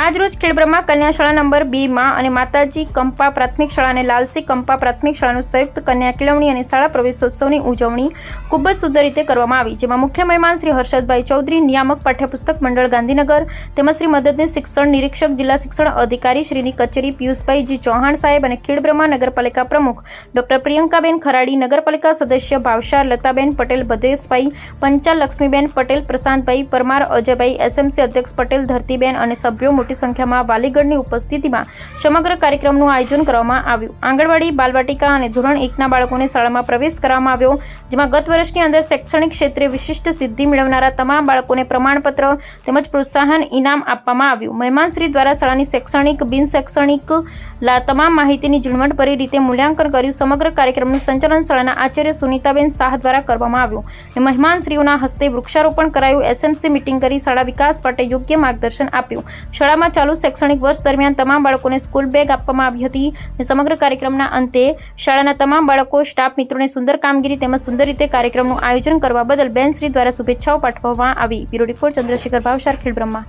આજરોજ ખેડબ્રહ્મા કન્યા શાળા નંબર બીમાં અને માતાજી કંપા પ્રાથમિક શાળા અને લાલસી કંપા પ્રાથમિક શાળાનું સંયુક્ત કન્યા કેળવણી અને શાળા પ્રવેશોત્સવની ઉજવણી ખૂબ જ સુંદર રીતે કરવામાં આવી, જેમાં મુખ્ય મહેમાન શ્રી હર્ષદભાઈ ચૌધરી, નિયામક પાઠ્યપુસ્તક મંડળ ગાંધીનગર, તેમજ શ્રી મદદનીશ શિક્ષણ નિરીક્ષક, જિલ્લા શિક્ષણ અધિકારી શ્રીની કચેરી પિયુષભાઈ જી ચૌહાણ સાહેબ અને ખેડબ્રહ્મા નગરપાલિકા પ્રમુખ ડોક્ટર પ્રિયંકાબેન ખરાડી, નગરપાલિકા સદસ્ય ભાવશાર લતાબેન પટેલ, ભદ્રેશભાઈ પંચાલ, લક્ષ્મીબેન પટેલ, પ્રશાંતભાઈ પરમાર, અજયભાઈ એસએમસી અધ્યક્ષ પટેલ, ધરતીબેન અને સભ્યો મોટી સંખ્યામાં વાલીગઢની ઉપસ્થિતિમાં સમગ્ર કાર્યક્રમનું આયોજન કરવામાં આવ્યું. આંગણવાડી, બાલવાટિકા અને ધોરણ એકના બાળકોને શાળામાં પ્રવેશ કરવામાં આવ્યો, જેમાં ગત વર્ષની અંદર શૈક્ષણિક ક્ષેત્રે વિશિષ્ટ સિદ્ધિ મેળવનારા તમામ બાળકોને પ્રમાણપત્ર તેમજ પ્રોત્સાહન ઇનામ આપવામાં આવ્યું. મહેમાનશ્રી દ્વારા શાળાની શૈક્ષણિક બિન શૈક્ષણિક તમામ માહિતીની ઝીણવટભરી રીતે મૂલ્યાંકન કર્યું. સમગ્ર કાર્યક્રમનું સંચાલન શાળાના આચાર્ય સુનીતાબેન શાહ દ્વારા કરવામાં આવ્યું મહેમાનશ્રીઓના હસ્તે વૃક્ષારોપણ કરાયું. એસએમસી મિટિંગ કરી શાળા વિકાસ માટે યોગ્ય માર્ગદર્શન આપ્યું. શાળામાં ચાલુ શૈક્ષણિક વર્ષ દરમિયાન તમામ બાળકોને સ્કૂલ બેગ આપવામાં આવી હતી અને સમગ્ર કાર્યક્રમના અંતે શાળાના તમામ બાળકો, સ્ટાફ મિત્રોને સુંદર કામગીરી તેમજ સુંદર રીતે કાર્યક્રમનું આયોજન કરવા બદલ બેનશ્રી દ્વારા શુભેચ્છાઓ પાઠવવામાં આવી. Bureau report Chandrashekhar Bhavsar, Khedbrahma.